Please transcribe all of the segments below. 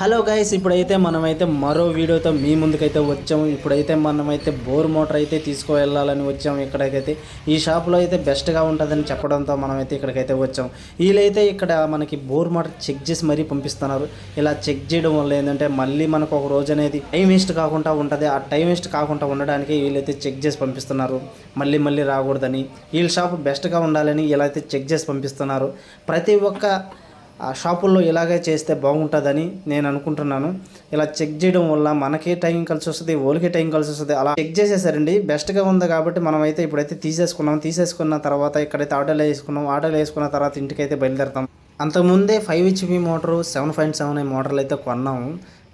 Hello guys ఇప్పుడైతే మనమైతే మరో వీడియోతో మీ ముందుకైతే వచ్చాము. ఇప్పుడైతే మనమైతే బోర్ మోటార్ అయితే తీసుకువెళ్ళాలని వచ్చాము ఇక్కడికైతే. ఈ షాప్లో అయితే బెస్ట్గా ఉంటుందని చెప్పడంతో మనమైతే ఇక్కడికైతే వచ్చాము. వీళ్ళైతే ఇక్కడ మనకి బోర్ మోటార్ చెక్ చేసి మరీ పంపిస్తున్నారు. ఇలా చెక్ చేయడం వల్ల ఏంటంటే మళ్ళీ మనకు ఒక రోజు అనేది టైం వేస్ట్ కాకుండా ఉంటుంది. ఆ టైం వేస్ట్ కాకుండా ఉండడానికి వీళ్ళైతే చెక్ చేసి పంపిస్తున్నారు. మళ్ళీ మళ్ళీ రాకూడదని. వీళ్ళ షాప్ బెస్ట్గా ఉండాలని ఇలా అయితే చెక్ చేసి పంపిస్తున్నారు. ప్రతి ఒక్క ఆ షాపుల్లో ఇలాగే చేస్తే బాగుంటుందని నేను అనుకుంటున్నాను. ఇలా చెక్ చేయడం వల్ల మనకే టైం కలిసి వస్తుంది ఓలికే టైం కలిసి వస్తుంది. అలా చెక్ చేసేసారండి. బెస్ట్గా ఉంది కాబట్టి మనం అయితే ఇప్పుడైతే తీసేసుకున్నాం. తీసేసుకున్న తర్వాత ఇక్కడైతే ఆటోలు వేసుకున్నాం. ఆటోలో వేసుకున్న తర్వాత ఇంటికైతే బయలుదేరుతాం. అంతకుముందే five HP motor seven point seven మోటార్లు అయితే కొన్నాము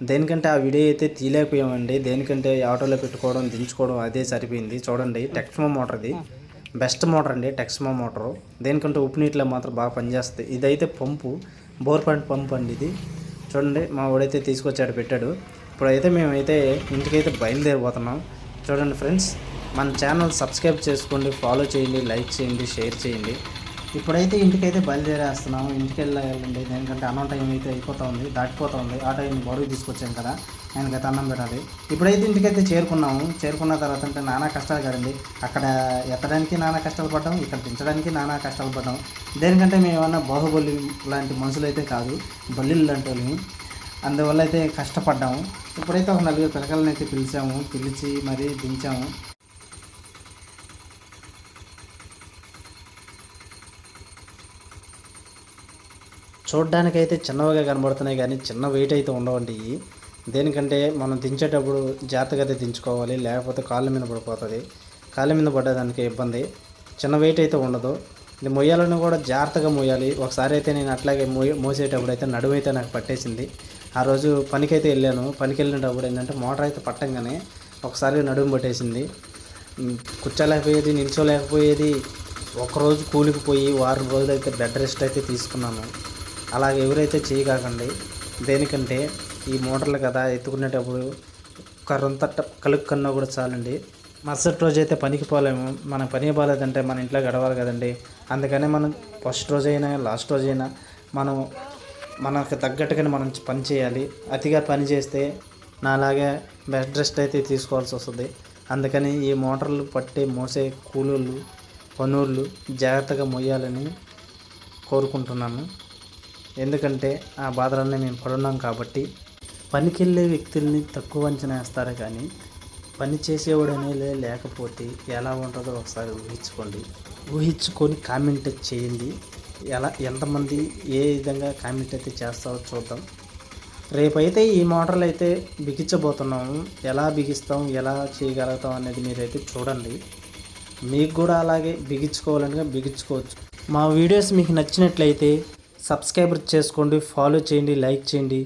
దేనికంటే ఆ వీడియో అయితే తీయలేకపోయామండి. దేనికంటే ఆటోలో పెట్టుకోవడం దించుకోవడం అదే సరిపోయింది. చూడండి టెక్స్మో మోటార్ది. బెస్ట్ మోటార్ అండి టెక్స్మో మోటారు. దేనికంటే ఉప్పు నీటిలో మాత్రం బాగా పనిచేస్తుంది. ఇదైతే పంపు బోర్ పాయింట్ పంప్ అండి ఇది. చూడండి మా వాడైతే తీసుకొచ్చాడు పెట్టాడు. ఇప్పుడైతే మేమైతే ఇంటికైతే బయలుదేరిపోతున్నాం. చూడండి ఫ్రెండ్స్ మన ఛానల్ సబ్స్క్రైబ్ చేసుకోండి ఫాలో చేయండి లైక్ చేయండి షేర్ చేయండి. ఇప్పుడైతే ఇంటికైతే బయలుదేరేస్తున్నాము. ఇంటికి వెళ్ళాలండి ఎందుకంటే అన్నం టైం అయితే అయిపోతూ ఉంది దాటిపోతూ ఉంది. ఆ టైం బరువు తీసుకొచ్చాను కదా. ఆయనకైతే అన్నం పెట్టాలి. ఇప్పుడైతే ఇంటికైతే చేరుకున్నాము. చేరుకున్న తర్వాత అంటే నానా కష్టాలు కదండి. అక్కడ ఎత్తడానికి నానా కష్టాలు పడ్డాం ఇక్కడ దించడానికి నానా కష్టాలు పడ్డాం దేనికంటే మేము ఏమన్నా బాహుబలి లాంటి మనుషులు అయితే కాదు బల్లిలు లాంటి వాళ్ళని అందువల్ల అయితే కష్టపడ్డాము. ఇప్పుడైతే ఒక నలుగురు పిల్లకాయలను అయితే పిలిచాము పిలిచి మరీ దించాము. చూడ్డానికైతే చిన్నవిగా కనబడుతున్నాయి కానీ చిన్న వెయిట్ అయితే ఉండవండి దేనికంటే మనం దించేటప్పుడు జాగ్రత్తగా దించుకోవాలి లేకపోతే కాళ్ళ మీద పడిపోతుంది. కాళ్ళ మీద పడ్డదానికి ఇబ్బంది. చిన్న వెయిట్ అయితే ఉండదు. ఇది మొయ్యాలని కూడా జాగ్రత్తగా మోయాలి ఒకసారి అయితే నేను అట్లాగే మోయ మోసేటప్పుడు అయితే నడుము అయితే నాకు పట్టేసింది. ఆ రోజు పనికైతే వెళ్ళాను. పనికి వెళ్ళినప్పుడు ఏంటంటే మోటార్ అయితే పట్టంగానే ఒకసారి నడుము పట్టేసింది. కూర్చోలేకపోయేది నిల్చోలేకపోయేది. ఒకరోజు కూలికి పోయి వారం రోజులు అయితే బెడ్ రెస్ట్ అయితే తీసుకున్నాను. అలాగే ఎవరైతే చేయకాకండి దేనికంటే ఈ మోటార్లు కదా ఎత్తుకునేటప్పుడు కర్రంతట కలుక్కన్నా కూడా చాలండి. మరుసటి రోజు అయితే పనికి పోలేము. మన పని పోలేదంటే మన ఇంట్లో గడవాలి కదండి. అందుకనే మనం ఫస్ట్ రోజైనా లాస్ట్ రోజైనా మనం మనకు తగ్గట్టుగానే మనం పని చేయాలి. అతిగా పని చేస్తే నాలాగే బెడ్ రెస్ట్ అయితే తీసుకోవాల్సి వస్తుంది. అందుకని ఈ మోటార్లు పట్టి మోసే కూలోళ్ళు పనులు జాగ్రత్తగా మొయ్యాలని కోరుకుంటున్నాను. ఎందుకంటే ఆ బాధలన్నీ మేము పడున్నాం కాబట్టి పనికి వెళ్ళే వ్యక్తుల్ని తక్కువ అంచనా వేస్తారు కానీ పని చేసేవాడనే లేకపోతే ఎలా ఉంటుందో ఒకసారి ఊహించుకోండి. ఊహించుకొని కామెంట్ చేయండి. ఎలా ఎంతమంది ఏ విధంగా కామెంట్ అయితే చేస్తారో చూద్దాం. రేపైతే ఈ మోటార్లు అయితే బిగించబోతున్నాము. ఎలా బిగిస్తాం ఎలా చేయగలుగుతాం అనేది మీరైతే చూడండి. మీకు కూడా అలాగే బిగించుకోవాలనుగా బిగించుకోవచ్చు. మా వీడియోస్ మీకు నచ్చినట్లయితే సబ్స్క్రైబర్ చేసుకోండి ఫాలో చేయండి లైక్ చేయండి.